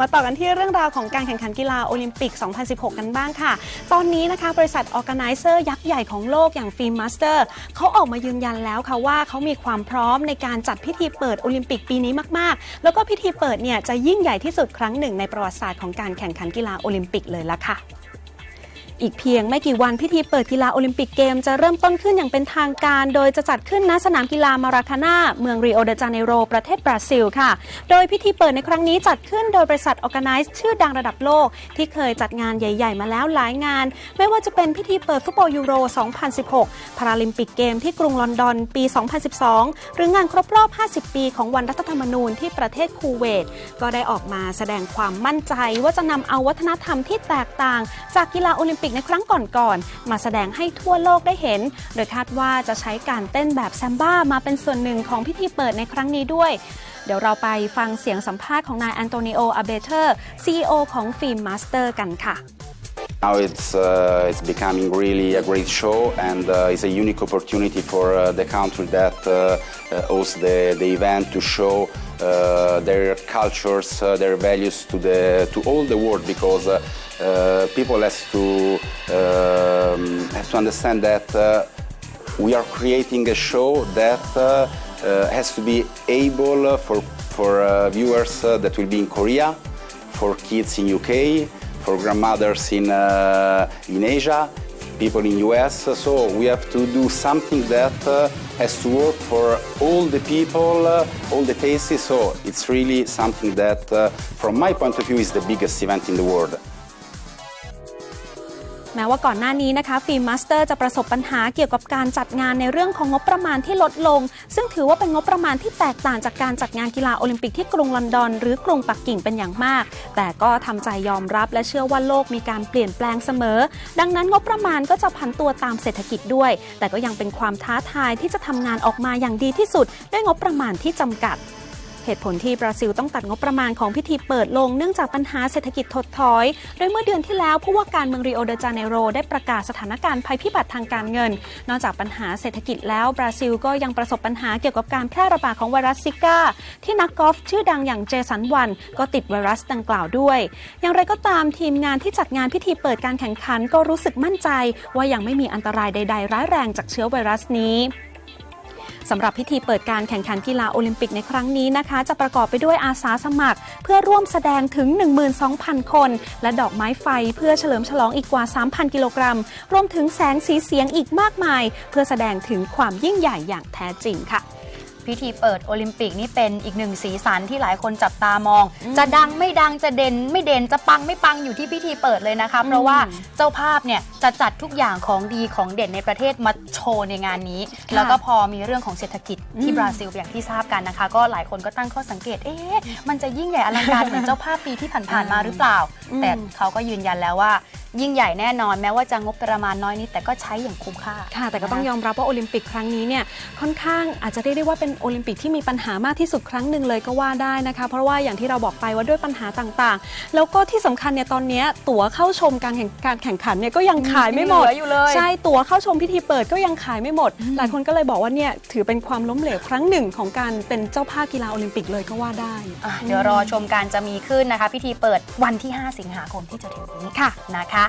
มาต่อกันที่เรื่องราวของการแข่งขันกีฬาโอลิมปิก 2016 กันบ้างค่ะ ตอนนี้นะคะบริษัทออแกไนเซอร์ยักษ์ใหญ่ของโลกอย่างฟิล์มมาสเตอร์เขาออกมายืนยันแล้วค่ะว่าเขามีความพร้อมในการจัดพิธีเปิดโอลิมปิกปีนี้มาก ๆ แล้วก็พิธีเปิดเนี่ยจะยิ่งใหญ่ที่สุดครั้งหนึ่งในประวัติศาสตร์ของการแข่งขันกีฬาโอลิมปิกเลยละค่ะ อีกเพียงไม่กี่วันพิธีเปิดกีฬาโอลิมปิกเกมจะเริ่มต้นขึ้นอย่างเป็นทางการ โดยจะจัดขึ้นณสนามกีฬามาราคาน่าเมืองริโอเดจาเนโร ประเทศบราซิลค่ะ โดยพิธีเปิดในครั้งนี้จัดขึ้นโดยบริษัทออ g a ไนซ์ชื่อดังระดับโลก ที่เคยจัดงานใหญ่ ๆ มาแล้วหลายงาน ไม่ว่าจะเป็นพิธีเปิดฟุตบอลยูโร 2016 พาราลิมปิกเกมที่กรุงลอนดอนปี 2012 หรืองานครบรอบ 50 ปีของวันรัฐธรรมนูญที่ประเทศคูเวต ก็ได้ออกมาแสดงความมั่นใจว่าจะนำเอาวัฒนธรรมที่แตกต่าง จากกีฬาโอลิมปิกกในครั้งก่อนๆ มาแสดงให้ทั่วโลกได้เห็น โดยคาดว่าจะใช้การเต้นแบบแซมบ้ามาเป็นส่วนหนึ่งของพิธีเปิดในครั้งนี้ด้วย เดี๋ยวเราไปฟังเสียงสัมภาษณ์ของนายแอนโตนิโอ อาเบเทอร์ CEO ของฟิล์มมาสเตอร์กันค่ะ Now it's uh, it's becoming really a great show, and uh, it's a unique opportunity for uh, the country that uh, uh, hosts the, the event to show uh, their cultures, uh, their values to the to all the world, because uh, uh, people has to um, have to understand that. Uh, we are creating a show that uh, has to be able for, for viewers that will be in Korea, for kids in UK, for grandmothers in, in Asia, people in US. So we have to do something that uh, has to work for all the people, uh, all the tastes. So it's really something that, uh, from my point of view, is the biggest event in the world. แม้ว่าก่อนหน้านี้นะคะฟิล์มมาสเตอร์จะประสบปัญหาเกี่ยวกับการจัดงานในเรื่องของงบประมาณที่ลดลง ซึ่งถือว่าเป็นงบประมาณที่แตกต่างจากการจัดงานกีฬาโอลิมปิกที่กรุงลอนดอน หรือกรุงปักกิ่งเป็นอย่างมาก แต่ก็ทำใจยอมรับและเชื่อว่าโลกมีการเปลี่ยนแปลงเสมอ ดังนั้นงบประมาณก็จะพันตัวตามเศรษฐกิจด้วย แต่ก็ยังเป็นความท้าทายที่จะทำงานออกมาอย่างดีที่สุด ด้วยงบประมาณที่จำกัด เหตุผลที่บราซิลต้องตัดงบประมาณของพิธีเปิดลงเนื่องจากปัญหาเศรษฐกิจถดถอย โดยเมื่อเดือนที่แล้วผู้ว่าการเมืองริโอเดจาเนโรได้ประกาศสถานการณ์ภัยพิบัติทางการเงิน นอกจากปัญหาเศรษฐกิจแล้วบราซิลก็ยังประสบปัญหาเกี่ยวกับการแพร่ระบาดของไวรัสซิก้า ที่นักกอล์ฟชื่อดังอย่างเจสันวัน ก็ติดไวรัสดังกล่าวด้วย อย่างไรก็ตามทีมงานที่จัดงานพิธีเปิดการแข่งขันก็รู้สึกมั่นใจ ว่ายังไม่มีอันตรายใด ๆ ร้ายแรงจากเชื้อไวรัสนี้ สำหรับพิธีเปิดการแข่งขันกีฬาโอลิมปิกในครั้งนี้นะคะ จะประกอบไปด้วยอาสาสมัคร เพื่อร่วมแสดงถึง 12,000 คน และดอกไม้ไฟเพื่อเฉลิมฉลองอีกกว่า 3,000 กิโลกรัม รวมถึงแสงสีเสียงอีกมากมาย เพื่อแสดงถึงความยิ่งใหญ่อย่างแท้จริงค่ะ พิธีเปิดโอลิมปิกนี่เป็นอีกหนึ่งสีสันที่หลายคนจับตามอง จะดังไม่ดังจะเด่นไม่เด่นจะปังไม่ปังอยู่ที่พิธีเปิดเลยนะคะเพราะว่าเจ้าภาพเนี่ยจะจัดทุกอย่างของดีของเด่นในประเทศมาโชว์ในงานนี้ค่ะแล้วก็พอมีเรื่องของเศรษฐกิจที่อืมบราซิลอย่างที่ทราบกันนะคะ ก็หลายคนก็ตั้งข้อสังเกตเอ๊ะมันจะยิ่งใหญ่อลังการเหมือนเจ้าภาพปีที่ผ่านๆมาหรือเปล่า แต่เขาก็ยืนยันแล้วว่า ยิ่งใหญ่แน่นอนแม้ว่าจะงบประมาณน้อยนิดแต่ก็ใช้อย่างคุ้มค่าค่ะ แต่ก็ต้องยอมรับว่าโอลิมปิกครั้งนี้เนี่ยค่อนข้างอาจจะเรียกได้ว่าเป็นโอลิมปิกที่มีปัญหามากที่สุดครั้งหนึ่งเลยก็ว่าได้นะคะ เพราะว่าอย่างที่เราบอกไปว่าด้วยปัญหาต่างๆ แล้วก็ที่สำคัญเนี่ยตอนเนี้ยตั๋วเข้าชมการแข่งการแข่งขันเนี่ยก็ยังขายไม่หมดยังเหลืออยู่เลยใช่ตั๋วเข้าชมพิธีเปิดก็ยังขายไม่หมด หลายคนก็เลยบอกว่าเนี่ยถือเป็นความล้มเหลวครั้งหนึ่งของการเป็นเจ้าภาพกีฬาโอลิมปิกเลยก็ว่าได้อะเดี๋ยวรอชมการจะมีขึ้นนะคะ พิธีเปิดวันที่5สิงหาคมที่จะถึงนี้ค่ะนะคะ